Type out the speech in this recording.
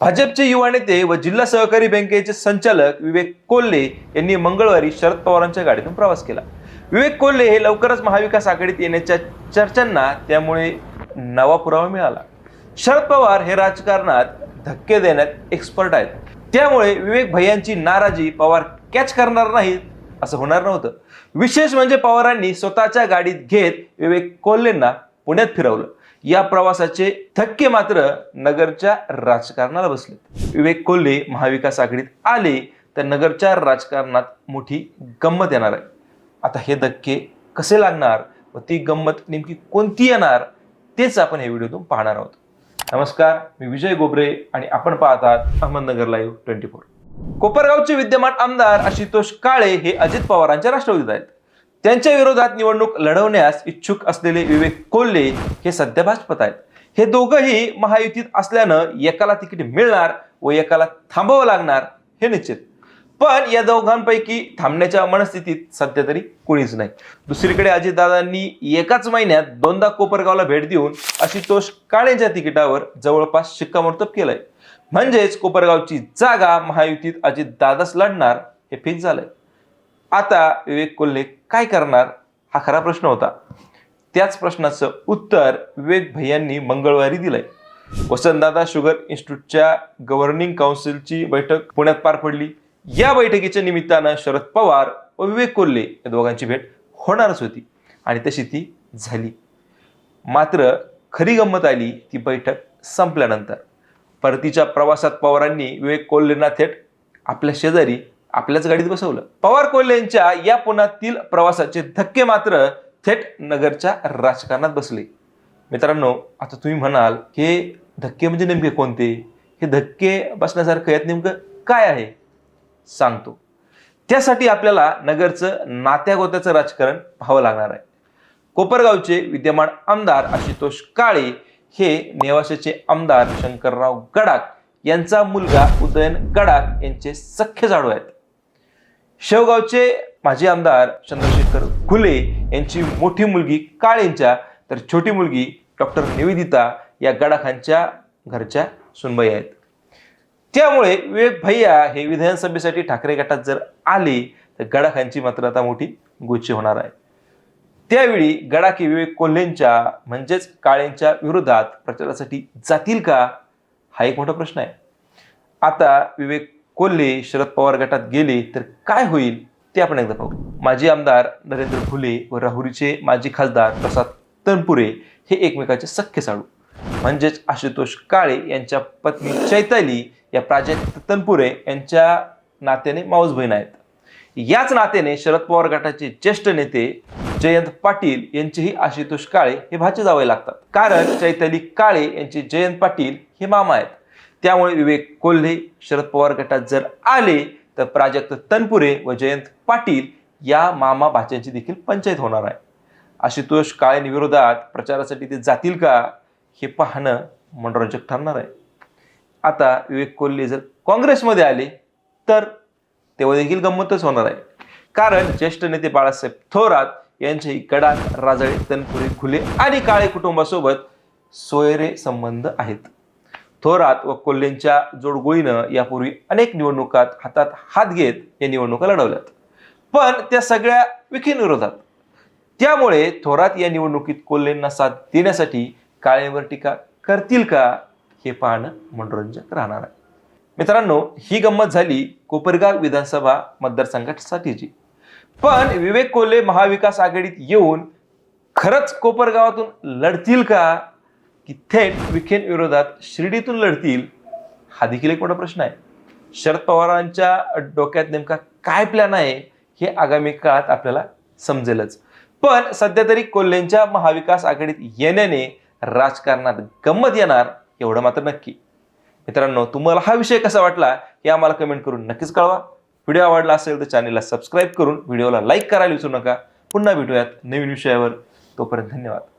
भाजपचे युवा नेते व जिल्हा सहकारी बँकेचे संचालक विवेक कोल्हे यांनी मंगळवारी शरद पवारांच्या गाडीतून प्रवास केला. विवेक कोल्हे हे लवकरच महाविकास आघाडीत येण्याच्या चर्चांना त्यामुळे नवा पुरावा मिळाला. शरद पवार हे राजकारणात धक्के देण्यात एक्सपर्ट आहेत. त्यामुळे विवेक भैयांची नाराजी पवार कॅच करणार नाहीत असं होणार नव्हतं. विशेष म्हणजे पवारांनी स्वतःच्या गाडीत घेत विवेक कोल्हेंना पुण्यात फिरवलं. या प्रवासाचे थक्के मात्र नगरच्या राजकारणाला बसले विवेक कोल्हे महाविकास आघाडीत आले तर नगरच्या राजकारणात मोठी गंमत येणार आहे. आता हे धक्के कसे लागणार व ती गंमत नेमकी कोणती येणार तेच आपण या व्हिडिओतून पाहणार आहोत. नमस्कार मी विजय गोबरे आणि आपण पाहत आहात अहमदनगर लाईव्ह ट्वेंटी फोर कोपरगावचे विद्यमान आमदार आशुतोष काळे हे अजित पवारांच्या राष्ट्रवादीत आहेत. त्यांच्या विरोधात निवडणूक लढवण्यास इच्छुक असलेले विवेक कोल्हे हे सध्या भाजपत आहेत. हे दोघंही महायुतीत असल्यानं एकाला तिकीट मिळणार व एकाला थांबावं लागणार हे निश्चित. पण या दोघांपैकी थांबण्याच्या मनस्थितीत सध्या तरी कोणीच नाही. दुसरीकडे अजितदादांनी एकाच महिन्यात दोनदा कोपरगावला भेट देऊन आशुतोष काळेंच्या तिकिटावर जवळपास शिक्कामोर्तब केलंय. म्हणजेच कोपरगावची जागा महायुतीत अजितदादाच लढणार हे फिक्स झालंय. आता विवेक कोल्हे काय करणार? हा खरा प्रश्न होता. त्याच प्रश्नाचं उत्तर विवेक भैयांनी मंगळवारी दिलंय. वसंतदादा शुगर इन्स्टिट्यूटच्या गव्हर्निंग काउन्सिलची बैठक पुण्यात पार पडली. या बैठकीच्या निमित्तानं शरद पवार व विवेक कोल्हे या दोघांची भेट होणारच होती आणि तशी ती झाली. मात्र खरी गंमत आली ती बैठक संपल्यानंतर. परतीच्या प्रवासात पवारांनी विवेक कोल्हेंना थेट आपल्या शेजारी आपल्याच गाडीत बसवलं. पवार कोल्हेंच्या या पुण्यातील प्रवासाचे धक्के मात्र थेट नगरच्या राजकारणात बसले. मित्रांनो आता तुम्ही म्हणाल हे धक्के म्हणजे नेमके कोणते? हे धक्के बसण्यासारखं यात नेमकं काय आहे? सांगतो. त्यासाठी आपल्याला नगरचं नात्यागोत्याचं राजकारण पाहावं लागणार आहे. कोपरगावचे विद्यमान आमदार आशुतोष काळे हे नेवाशाचे आमदार शंकरराव गडाख यांचा मुलगा उदयन गडाख यांचे सख्य जाडू आहेत. शेवगावचे माजी आमदार चंद्रशेखर खुले यांची मोठी मुलगी काळेंच्या तर छोटी मुलगी डॉक्टर निवेदिता या गडाखांच्या घरच्या सुनबाई आहेत. त्यामुळे विवेक भैया हे विधानसभेसाठी ठाकरे गटात जर आले तर गडाखांची मात्र आता मोठी गोची होणार आहे. त्यावेळी गडाखे विवेक कोल्हेंच्या म्हणजेच काळेंच्या विरोधात प्रचारासाठी जातील का हा एक मोठा प्रश्न आहे. आता विवेक कोल्हे शरद पवार गटात गेले तर काय होईल ते आपण एकदा पाहू. माजी आमदार नरेंद्र फुले व राहुरीचे माजी खासदार प्रसाद तनपुरे हे एकमेकाचे सख्य साडू. म्हणजेच आशुतोष काळे यांच्या पत्नी चैताली या प्राजक्त तनपुरे यांच्या नात्याने माऊस बहीण आहेत. याच नात्याने शरद पवार गटाचे ज्येष्ठ नेते जयंत पाटील यांचेही आशुतोष काळे हे भाचे जावे लागतात. कारण चैताली काळे यांचे जयंत पाटील हे मामा आहेत. त्यामुळे विवेक कोल्हे शरद पवार गटात जर आले तर प्राजक्त तनपुरे व जयंत पाटील या मामा भाच्यांची देखील पंचायत होणार आहे. आशुतोष काळेंविरोधात प्रचारासाठी ते जातील का हे पाहणं मनोरंजक ठरणार आहे. आता विवेक कोल्हे जर काँग्रेसमध्ये आले तर तेव्हा देखील गंमतच होणार आहे. कारण ज्येष्ठ नेते बाळासाहेब थोरात यांचेही गडाख राजळे तनपुरे खुले आणि काळे कुटुंबासोबत सोयरे संबंध आहेत. थोरात व कोल्हेंच्या जोडगोळीनं यापूर्वी अनेक निवडणुकात हातात हात घेत या निवडणुका लढवल्यात. पण त्या सगळ्या विखीनविरोधात त्यामुळे थोरात या निवडणुकीत कोल्हेंना साथ देण्यासाठी काळेवर टीका करतील का हे पाहणं मनोरंजक राहणार आहे. मित्रांनो ही गंमत झाली कोपरगाव विधानसभा मतदारसंघासाठीची. पण विवेक कोल्हे महाविकास आघाडीत येऊन खरंच कोपरगावातून लढतील का की थेट विखेन विरोधात शिर्डीतून लढतील हा देखील एक मोठा प्रश्न आहे. शरद पवारांच्या डोक्यात नेमका काय प्लॅन आहे हे आगामी काळात आपल्याला समजेलच. पण सध्या तरी कोल्हेंच्या महाविकास आघाडीत येण्याने राजकारणात गंमत येणार एवढं मात्र नक्की. मित्रांनो तुम्हाला हा विषय कसा वाटला हे आम्हाला कमेंट करून नक्कीच कळवा. व्हिडिओ आवडला असेल तर चॅनलला सबस्क्राईब करून व्हिडिओला लाईक करायला विसरू नका. पुन्हा भेटूयात नवीन विषयावर. तोपर्यंत धन्यवाद.